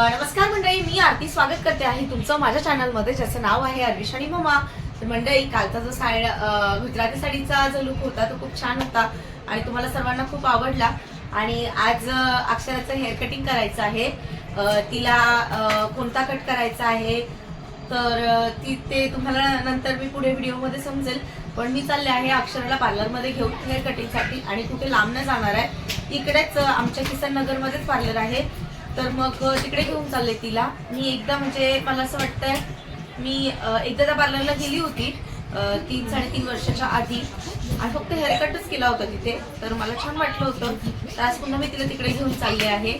नमस्कार मंडळी मी आरती स्वागत करते आहे तुमचं माझ्या चॅनलमध्ये ज्याचं नाव आहे अर्विश आणि ममा. तर मंडळी कालचा जो साड गुजराती साडीचा जो लुक होता तो खूप छान होता आणि तुम्हाला सर्वांना खूप आवडला. आणि आज अक्षराचं हेअर कटिंग करायचं आहे. तिला कोणता कट करायचा आहे तर ती ते तुम्हाला नंतर मी पुढे व्हिडिओमध्ये समजेल. पण मी चालले आहे अक्षराला पार्लरमध्ये घेऊन हेअर कटिंगसाठी आणि कुठे लांब न जाणार आहे. इकडेच आमच्या किसन नगरमध्येच पार्लर आहे. तर मग तिकडे घेऊन चालले तिला. मी एकदा म्हणजे मला असं वाटतंय मी एकदा त्या पार्लरला गेली होती तीन साडेतीन वर्षाच्या आधी. आणि फक्त हेअरकटच केला होता तिथे तर मला छान वाटलं होतं. तर आज पुन्हा मी तिला तिकडे घेऊन चालले आहे.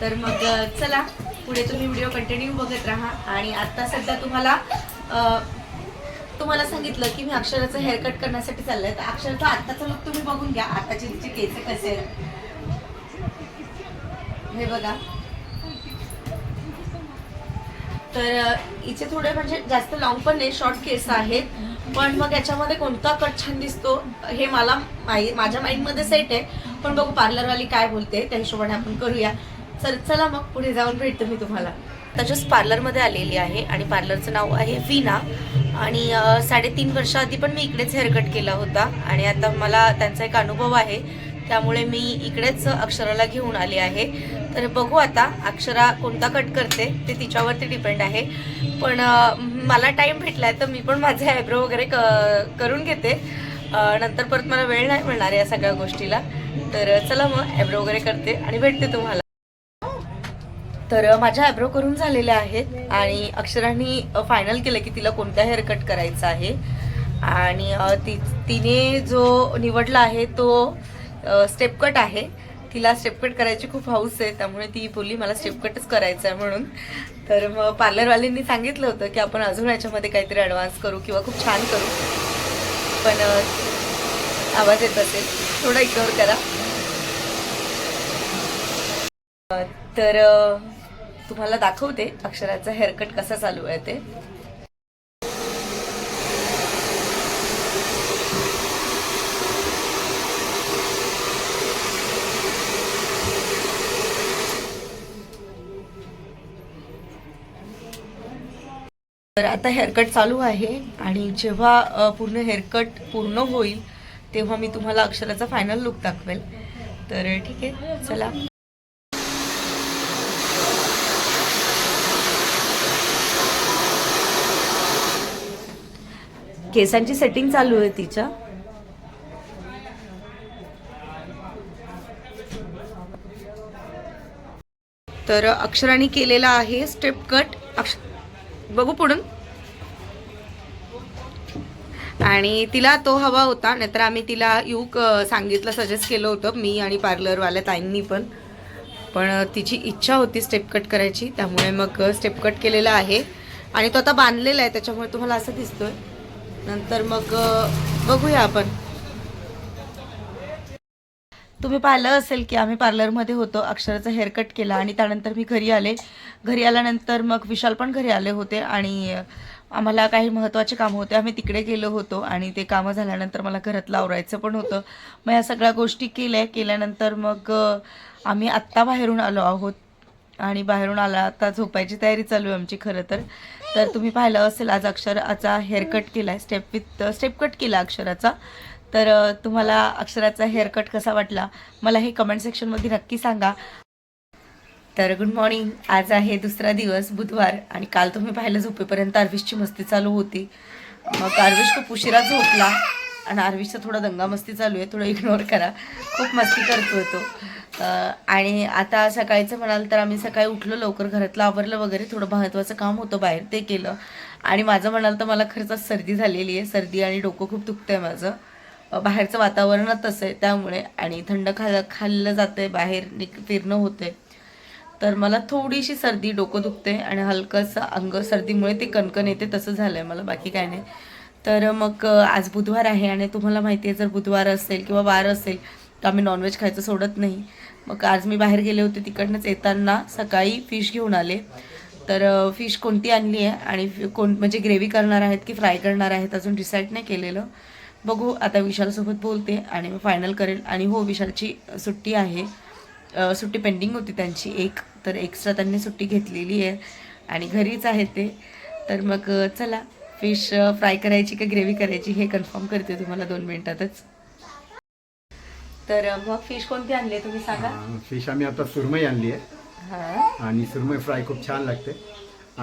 तर मग चला पुढे तुम्ही व्हिडिओ कंटिन्यू बघत राहा. आणि आत्ता सध्या तुम्हाला तुम्हाला सांगितलं की मी अक्षराचं हेअरकट करण्यासाठी चाललंय तर अक्षराचा आत्ताचा लुक तुम्ही बघून घ्या. आताचे तिचे केस कसे हे बघा. तर इथे हिचे थोडे म्हणजे जास्त लॉंग पण नाही शॉर्ट केस आहेत. पण मग याच्यामध्ये कोणता कट छान दिसतो हे मला माई माझ्या माइंडमध्ये सेट आहे. पण बघू पार्लरवाली काय बोलते त्या हिशोबाने आपण करूया. चल चला मग पुढे जाऊन भेटतो मी तुम्हाला. तसंच पार्लरमध्ये आलेली आहे आणि पार्लरचं नाव आहे विना आणि साडेतीन वर्ष आधी पण मी इकडेच हेअरकट केला होता. आणि आता मला त्यांचा एक अनुभव आहे. त्यामुळे मी इकडेच अक्षराला घेऊन आले आहे. तर बघू आता अक्षरा कोणता कट करते ते तिच्यावरती डिपेंड आहे. पण मला टाईम भेटलाय तर मी पण माझे आयब्रो वगैरे क करून घेते. नंतर परत मला वेळ नाही मिळणार या सगळ्या गोष्टीला. तर चला मग आयब्रो वगैरे करते आणि भेटते तुम्हाला. तर माझ्या आयब्रो करून झालेल्या आहेत आणि अक्षरांनी फायनल केलं की तिला कोणता हेअर कट करायचा आहे. आणि ती तिने जो निवडला आहे तो स्टेप कट आहे. तिला स्टेपकट करायची खूप हौस आहे त्यामुळे ती बोलली मला स्टेपकटच करायचं आहे म्हणून. तर मग पार्लरवाल्यांनी सांगितलं होतं की आपण अजून याच्यामध्ये काहीतरी ॲडव्हान्स करू किंवा खूप छान करू. पण आवाज येत असेल थोडा इग्नोर करा. तर तुम्हाला दाखवते अक्षराचा हेअरकट कसा चालू आहे ते. तर आता हेअरकट चालू आहे आणि जेव्हा पूर्ण हेअरकट पूर्ण होईल तेव्हा मी तुम्हाला अक्षराचा फायनल लुक दाखवेल. तर ठीक आहे चला. केसांची सेटिंग चालू आहे तिच्या. तर अक्षराने केलेला आहे स्टेप कट अक्ष बघू पुढून. आणि तिला तो हवा होता नाहीतर आम्ही तिला यू सांगितलं सजेस्ट केलं होतं मी आणि पार्लरवाल्या ताईंनी पण. पण तिची इच्छा होती स्टेप कट करायची त्यामुळे मग स्टेप कट केलेला आहे. आणि तो आता बांधलेला आहे त्याच्यामुळे तुम्हाला असं दिसतोय. नंतर मग बघूया आपण. तुम्ही पाहिलं असेल की आम्ही पार्लरमध्ये होतो अक्षराचा हेअरकट केला आणि त्यानंतर मी घरी आले. घरी आल्यानंतर मग विशाल पण घरी आले होते आणि आम्हाला काही महत्त्वाचे कामं होते. आम्ही तिकडे गेलो होतो आणि ते कामं झाल्यानंतर मला घरातलं आवरायचं पण होतं. मग या सगळ्या गोष्टी केल्या. केल्यानंतर मग आम्ही आत्ता बाहेरून आलो आहोत. आणि बाहेरून आला आता झोपायची तयारी चालू आहे आमची खरं तर. तर तुम्ही पाहिलं असेल आज अक्षराचा हेअरकट केला आहे स्टेप विथ स्टेप कट केला अक्षराचा. तर तुम्हाला अक्षराचा हेअरकट कसा वाटला? मला हे कमेंट सेक्शनमध्ये नक्की सांगा. तर गुड मॉर्निंग आज आहे दुसरा दिवस बुधवार आणि काल तुम्ही पाहिलं झोपेपर्यंत आर्विशची मस्ती चालू होती. मग आर्विश खूप उशिरा झोपला आणि आर्विशचा थोडा दंगामस्ती चालू आहे थोडं इग्नोर करा. खूप मस्ती करतो तो. आणि आता सकाळचं म्हणाल तर आम्ही सकाळी उठलो लवकर घरातलं आवरलं वगैरे थोडं महत्त्वाचं काम होतं बाहेर ते केलं. आणि माझं म्हणाल तर मला खरंच सर्दी झालेली आहे. सर्दी आणि डोकं खूप दुखतं आहे माझं. बाहेरचं वातावरणच तसं आहे त्यामुळे आणि थंड खा खाल्लं जातंय बाहेर निक फिरणं होतंय. तर मला थोडीशी सर्दी डोकं दुखते आणि हलकंसं अंग सर्दीमुळे ते कणकण येते तसं झालं आहे मला. बाकी काय नाही. तर मग आज बुधवार आहे आणि तुम्हाला माहिती आहे जर बुधवार असेल किंवा वार असेल तर आम्ही नॉनव्हेज खायचं सोडत नाही. मग आज मी बाहेर गेले होते तिकडनंच येताना सकाळी फिश घेऊन आले. तर फिश कोणती आणली आहे आणि फि- कोण म्हणजे ग्रेव्ही करणार आहेत की फ्राय करणार आहेत अजून डिसाईड नाही केलेलं. बघू आता विशालसोबत बोलते आणि मी फायनल करेल. आणि हो विशालची सुट्टी आहे. सुट्टी पेंडिंग होती त्यांची एक तर एक्स्ट्रा त्यांनी सुट्टी घेतलेली आहे. आणि घरीच आहेत ते. तर मग चला फिश फ्राय करायची का ग्रेव्ही करायची हे कन्फर्म करते तुम्हाला दोन मिनिटातच. तर मग फिश कोणती आणली आहे तुम्ही सांगा? फिश आम्ही आता सुरमई आणली आहे. हां. आणि सुरमई फ्राय खूप छान लागते.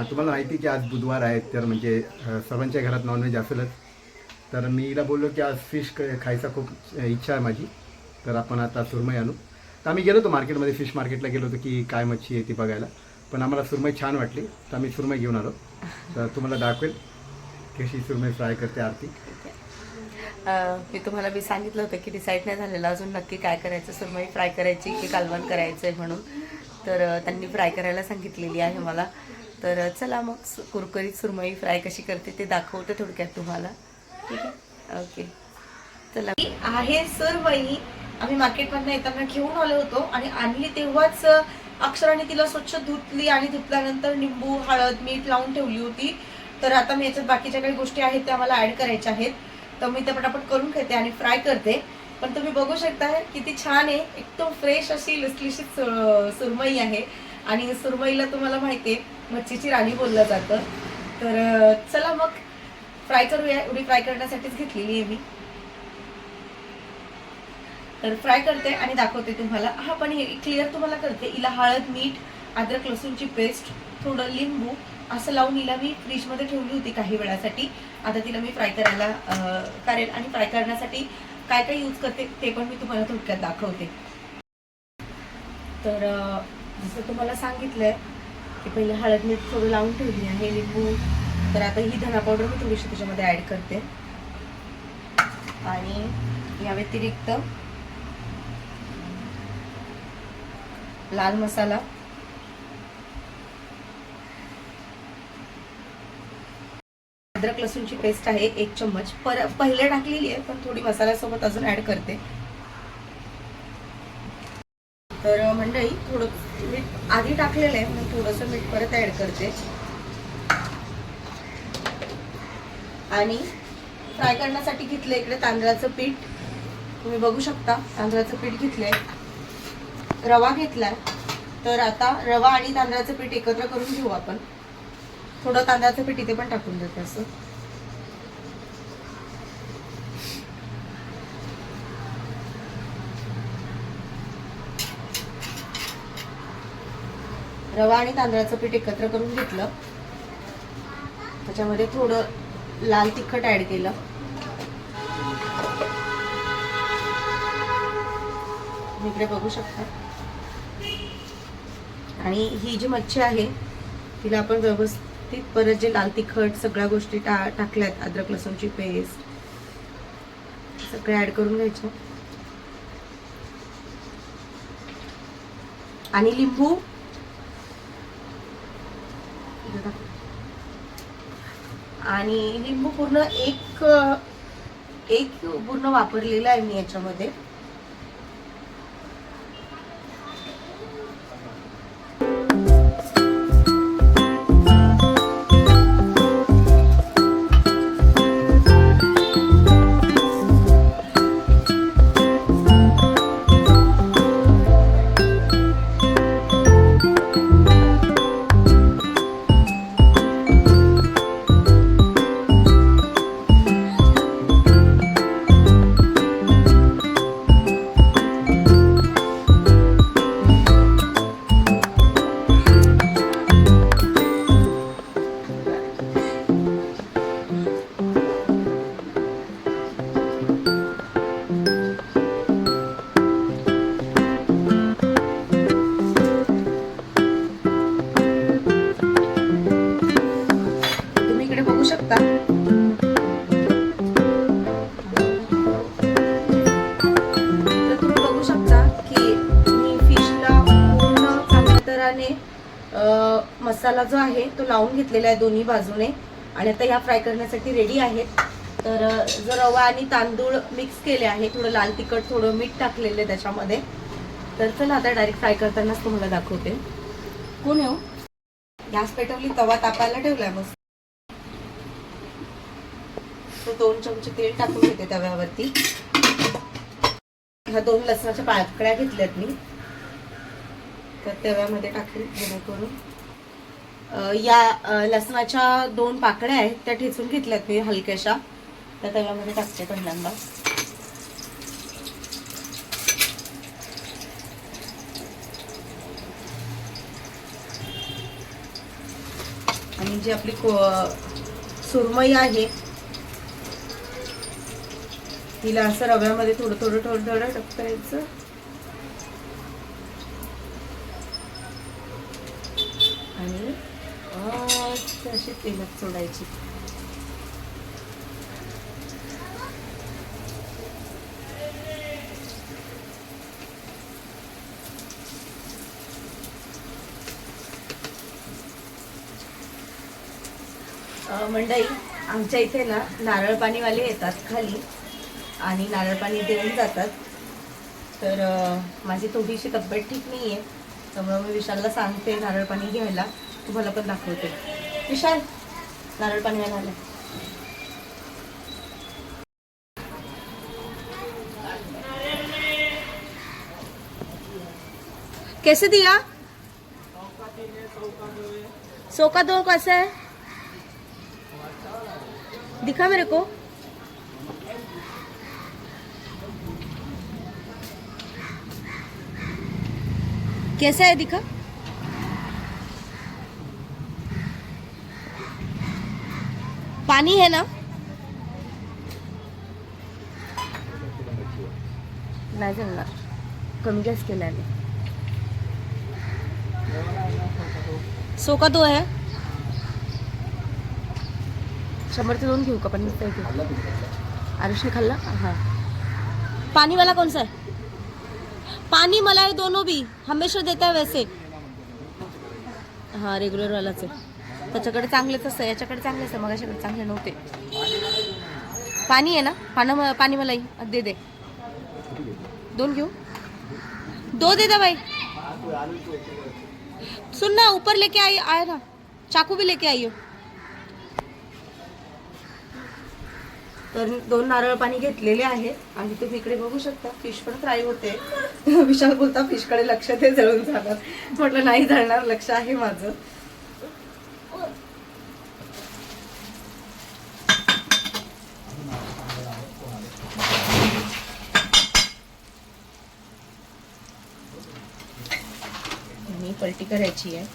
तुम्हाला माहिती आहे की आज बुधवार आहे तर म्हणजे सर्वांच्या घरात नॉनव्हेज असेलच. तर मी हिला बोललो की आज फिश खायचा खूप इच्छा आहे माझी. तर आपण आता सुरमई आणू. तर आम्ही गेलो होतो मार्केटमध्ये फिश मार्केटला गेलो होतो की काय मच्छी आहे ती बघायला. पण आम्हाला सुरमई छान वाटली. तर आम्ही सुरमई घेऊन आलो. तर तुम्हाला दाखवेल कशी सुरमई फ्राय करते आरती. मी तुम्हाला मी सांगितलं होतं की डिसाईड नाही झालेलं अजून नक्की काय करायचं सुरमई फ्राय करायची की कालवण करायचं आहे म्हणून. तर त्यांनी फ्राय करायला सांगितलेली आहे मला. तर चला मग कुरकुरीत सुरमई फ्राय कशी करते ते दाखवते थोडक्यात तुम्हाला. ठीक आहे? ओके चला. आहे सुरमई आम्ही मार्केटमधनं येताना घेऊन आलो होतो आणि आणली तेव्हाच अक्षराने तिला स्वच्छ धुतली आणि धुतल्यानंतर निंबू हळद मीठ लावून ठेवली होती. तर आता मी याच्यात बाकीच्या काही गोष्टी आहेत त्या मला ऍड करायच्या आहेत. तर मी त्या पटापट करून घेते आणि फ्राय करते. पण तुम्ही बघू शकता किती छान आहे. एकदम फ्रेश अशी लसलिशीत सुरमई आहे. आणि सुरमईला तुम्हाला माहिती आहे मच्छीची राणी बोललं जातं. तर चला मग. फ्राय करूया एवढी फ्राय करण्यासाठीच घेतलेली आहे मी. तर फ्राय करते आणि दाखवते तुम्हाला. हा पण हे क्लिअर तुम्हाला करते. हिला हळद मीठ अद्रक लसूणची पेस्ट थोडं लिंबू असं लावून हिला मी फ्रीजमध्ये ठेवली होती काही वेळासाठी. आता तिला मी फ्राय करायला करेल आणि फ्राय करण्यासाठी काय काय यूज करते ते पण मी तुम्हाला थोडक्यात दाखवते. तर जसं तुम्हाला सांगितलंय की पहिले हळद मीठ थोडं लावून ठेवली आहे लिंबू तर आता ही धना पावडर मी थोडीशी त्याच्यामध्ये ॲड करते. आणि या व्यतिरिक्त लाल मसाला. अद्रक लसूणची पेस्ट आहे एक चम्मच. पर पहिले टाकलेली आहे पण थोडी मसाल्यासोबत अजून ऍड करते. तर मंडळी थोडं मीठ आधी टाकलेलं आहे पण थोडंसं मीठ परत ऍड करते. आणि फ्राय करण्यासाठी घेतलं इकडे तांदळाचं पीठ. तुम्ही बघू शकता तांदळाचं पीठ घेतलंय. रवा घेतलाय. तर आता रवा आणि तांदळाचं पीठ एकत्र करून घेऊ आपण. थोडं तांदळाचं पीठ इथे पण टाकून देते असं. रवा आणि तांदळाचं पीठ एकत्र करून घेतलं. त्याच्यामध्ये थोडं लाल तिखट ऍड केलं. इकडे बघू शकता. आणि ही जी मच्छी आहे तिला आपण व्यवस्थित परत जे लाल तिखट सगळ्या गोष्टी टा टाकल्यात अद्रक लसूणची पेस्ट सगळे ऍड करून घ्यायचं. आणि लिंबू. आणि लिंबू पूर्ण एक एक पूर्ण वापरलेला आहे मी याच्यामध्ये. मसाला जो आहे तो लावून घेतलेला आहे दोन्ही बाजूने. आणि आता ह्या फ्राय करण्यासाठी रेडी आहेत. तर जो रवा आणि तांदूळ मिक्स केले आहे थोडं लाल तिखट थोडं मीठ टाकलेलं आहे त्याच्यामध्ये. तर चला आता डायरेक्ट फ्राय करतानाच तुम्हाला दाखवते. कोण येऊ हो? गॅस पेटवली तवा तापायला ठेवलाय मस्त. तर दोन चमचे तेल टाकून घेते तव्यावरती. ह्या दोन लसणाच्या पाकळ्या घेतल्यात मी. तर तव्यामध्ये टाकेल जेणेकरून या लसणाच्या दोन पाकळ्या आहेत त्या ठेचून घेतल्यात मी हलक्याशा. त्या तव्यामध्ये टाकते पहिल्यांदा. आणि जी आपली को सुरमई आहे तिला असं रव्यामध्ये थोडं थोडं थोडं थोडं टाकायचं करायचं मस्त अशी तेलात सोडायची. मंडई आमच्या इथे ना नारळ पाणीवाले येतात खाली आणि नारळ पाणी देऊन जातात. तर माझी थोडीशी तब्येत ठीक नाही आहे त्यामुळे मी विशालला सांगते नारळ पाणी घ्यायला. तुम्हाला पण दाखवते. विशाल, नारळ पाणी आलं कैसे दिया? सौ का दो कैसा है? दिखा मेरे को। कैसा है दिखा? पानी है ना? नाही जमणार. कमी गॅस केलाय मी सो का दो शंभर शंभरचे दोन घेऊ का? पण मी घेऊ. आरुषने खाल्ला? हा. पानी वाला कौन सा है पानी मलाई दोनों भी हमेशा देता है वैसे. हां रेग्युलर वालाच आहे. त्याच्याकडे चांगलेच असतं याच्याकडे चांगले असतं मग याच्याकडे चांगले नव्हते. पाणी आहे ना? पानं पाणी मलाही दे दे. दोन घेऊ? दो दे दे भाई सुन ना ऊपर लेके आई आए ना. चाकू भी लेके आई हो. तर दोन नारळ पाणी घेतलेले आहे. आणि तुम्ही इकडे बघू शकता फिश पण फ्राय होते. विशाल बोलता फिशकडे लक्ष ते जळून जाणार. म्हटलं नाही जळणार लक्ष आहे माझं आणि पलटी करायची आहे.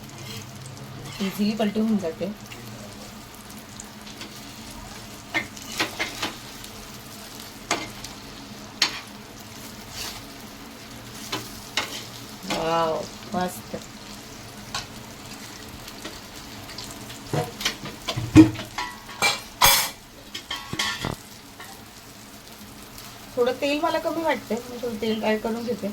इझिली पलटी होऊन जाते. वाव मस्त. थोडं तेल मला कमी वाटते मी थोडं तेल काय करून घेते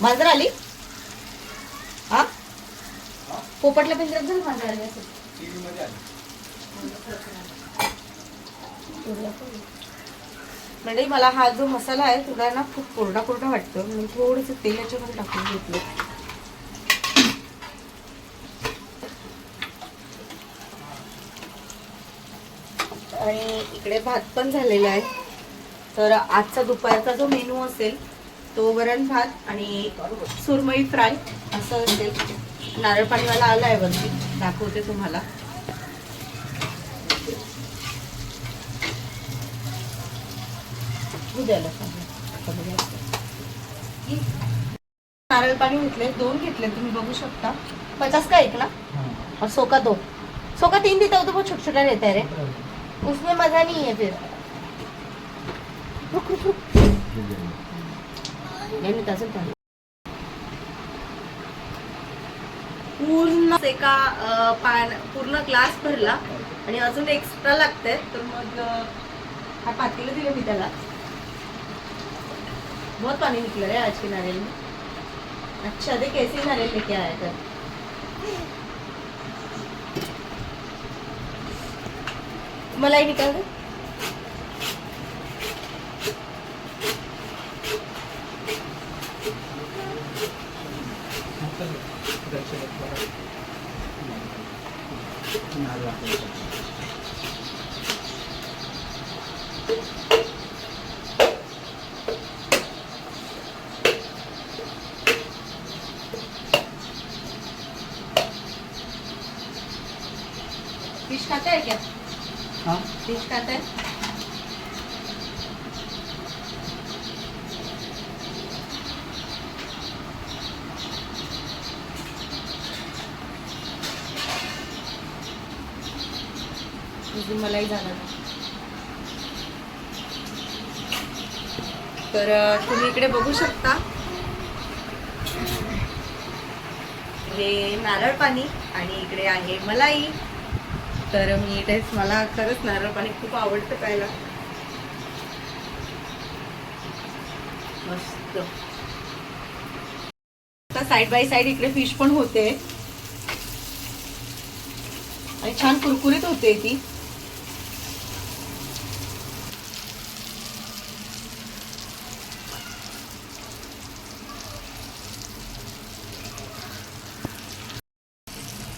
मांजर आली हा पिंजऱ्यात झालं असेल. म्हणजे मला हा जो मसाला आहे थोडा ना खूप कोरडा कोरडा वाटतो. मी थोडंसं तेल याच्यामध्ये टाकून घेतलं. आणि इकडे भात पण झालेला आहे. तर आजचा दुपारचा जो मेनू असेल तो वरण भात आणि सुरमई फ्राय असं असेल. नारळ पाणीवाला आला आहे वरती. दाखवते तुम्हाला. उद्याला. नारळ पाणी घेतले दोन घेतले तुम्ही बघू शकता. पचास का एक ना? और सौ का दो सौ का तीन देता हो तो बहुत छोटा छोटा रहता है रे. उसमें मजा नहीं है फिर. रुक रुक रुक. नाही नाही तसं चालेल. पूर्ण एका पान पूर्ण ग्लास भरला आणि अजून एक्स्ट्रा लागतंय. तर मग हा पातेलं दिलं मी त्याला. बहुत पानी निकलं रे आज के नारियल में अच्छा देख कैसे नारियल लेके आया तर मलाई निकाल दे. 같아요. अजून मलाही झालं तर तुम्ही इकडे बघू शकता. हे नारळ पाणी आणि इकडे आहे मलाई. तर मी इथेच मला खरंच नारळ पाणी खूप आवडतं प्यायला. मस्त. साईड बाय साईड इकडे फिश पण होते. आणि छान कुरकुरीत होते ती.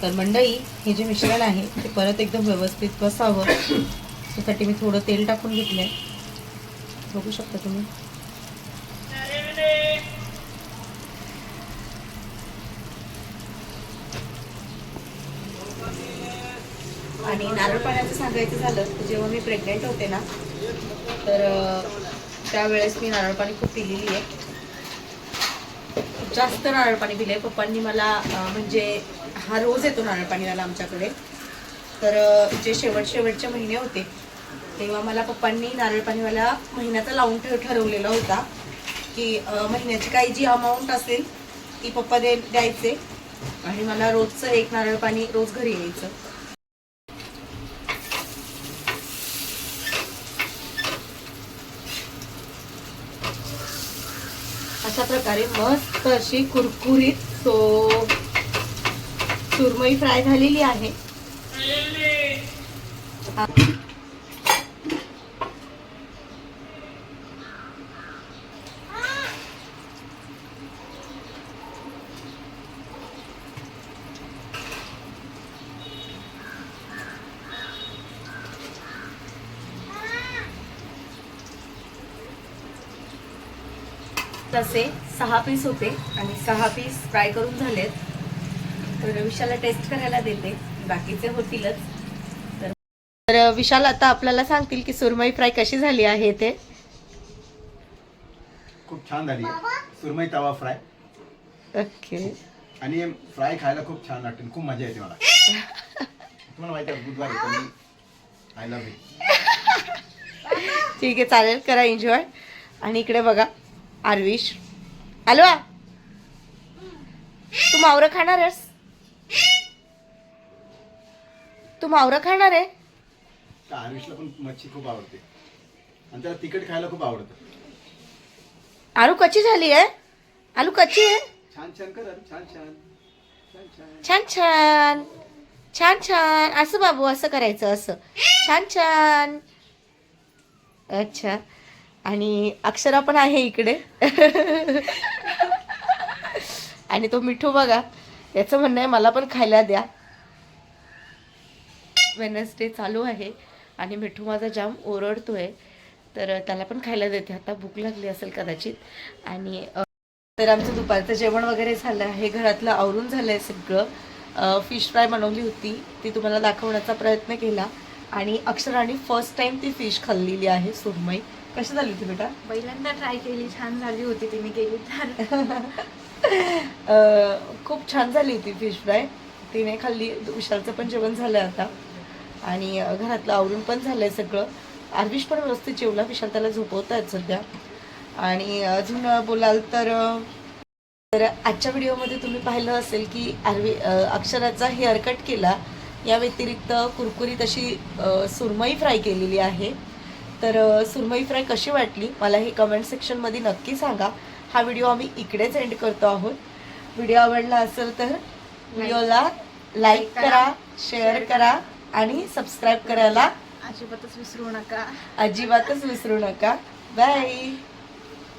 तर मंडई हे जे मिश्रण आहे ते परत एकदम व्यवस्थित बसावं. त्यासाठी मी थोडं तेल टाकून घेतलंय. बघू शकता तुम्ही. आणि नारळ पाण्याचं सांगायचं झालं तर जेव्हा मी प्रेग्नेंट होते ना तर त्यावेळेस मी नारळ पाणी खूप पिलेली आहे. जास्त नारळ पाणी पिले पप्पांनी मला म्हणजे हा रोज येतो नारळ पाणी झाला आमच्याकडे. तर जे शेवट शेवटचे महिने होते तेव्हा मला पप्पांनी नारळ पाणीवाला महिन्याचा लावून ठेव ठरवलेला होता की महिन्याची काही जी अमाऊंट असेल ती पप्पा दे द्यायचे आणि मला रोजचं एक नारळ पाणी रोज घरी यायचं. अशा प्रकारे मस्त अशी कुरकुरीत सो सुरमई फ्राय झालेली आहे. तसे सहा पीस होते आणि सहा पीस फ्राय करून झालेत. तर विशाला टेस्ट करायला देते. बाकीचे होतीलच. तर विशाल आता आपल्याला सांगतील की सुरमई फ्राय कशी झाली आहे ते. खूप छान झाली सुरमई तवा फ्राय. ओके. आणि फ्राय खायला खूप छान वाटते. खूप मजा येते मला. तुम्हाला माहिती आहे बुधवार आय लव्ह ठीक आहे चालेल करा एन्जॉय आणि इकडे बघा आरविश. आलो आ? तू मावरं खाणार आहेस? तू मावरं खाणार आहे? पण मच्छी खूप आवडते. आणि त्याला तिखट खायला खूप आवडतं. आलू कच्ची झाली आहे? आलू कच्ची आहे? छान छान कर अरे, छान छान छान छान. छान छान छान छान. असं बाबू असं करायचं असं. छान छान. अच्छा. आणि अक्षरा पण आहे इकडे. आणि तो मिठू बघा. याचं म्हणणं आहे मला पण खायला द्या. वेनसडे चालू आहे आणि मिठू माझा जाम ओरडतोय. तर त्याला पण खायला देते. आता भूक लागली असेल कदाचित. आणि तर आमचं दुपारचं जेवण वगैरे झालं आहे. घरातलं आवरून झालं आहे सगळं फिश फ्राय बनवली होती. ती तुम्हाला दाखवण्याचा प्रयत्न केला. आणि अक्षराने फर्स्ट टाइम ती फिश खाल्लेली आहे सुरमई. कशी झाली ती बेटा? पहिल्यांदा ट्राय केली. छान झाली होती ती मी केली तर. खूप छान झाली होती फिश फ्राय तिने खाल्ली. विशालचं पण जेवण झालं आता. आणि घरातलं आवरून पण झालं आहे सगळं. आरविश पण व्यवस्थित जेवला विशाल त्याला झोपवत आहेत सध्या. आणि अजून बोलाल तर तर आजच्या व्हिडिओमध्ये तुम्ही पाहिलं असेल की आरवी अक्षराचा हेअर कट केला. या व्यतिरिक्त कुरकुरीत अशी अ, सुरमई फ्राय केलेली आहे. तर सुरमई फ्राय कशी वाटली? मला हे कमेंट सेक्शनमध्ये नक्की सांगा. हा व्हिडिओ आम्ही इकडेच एंड करतो आहोत. व्हिडिओ आवडला असेल तर व्हिडिओला लाईक करा शेअर करा. आणि सबस्क्राईब करायला अजिबातच विसरू नका. अजिबातच विसरू नका. बाय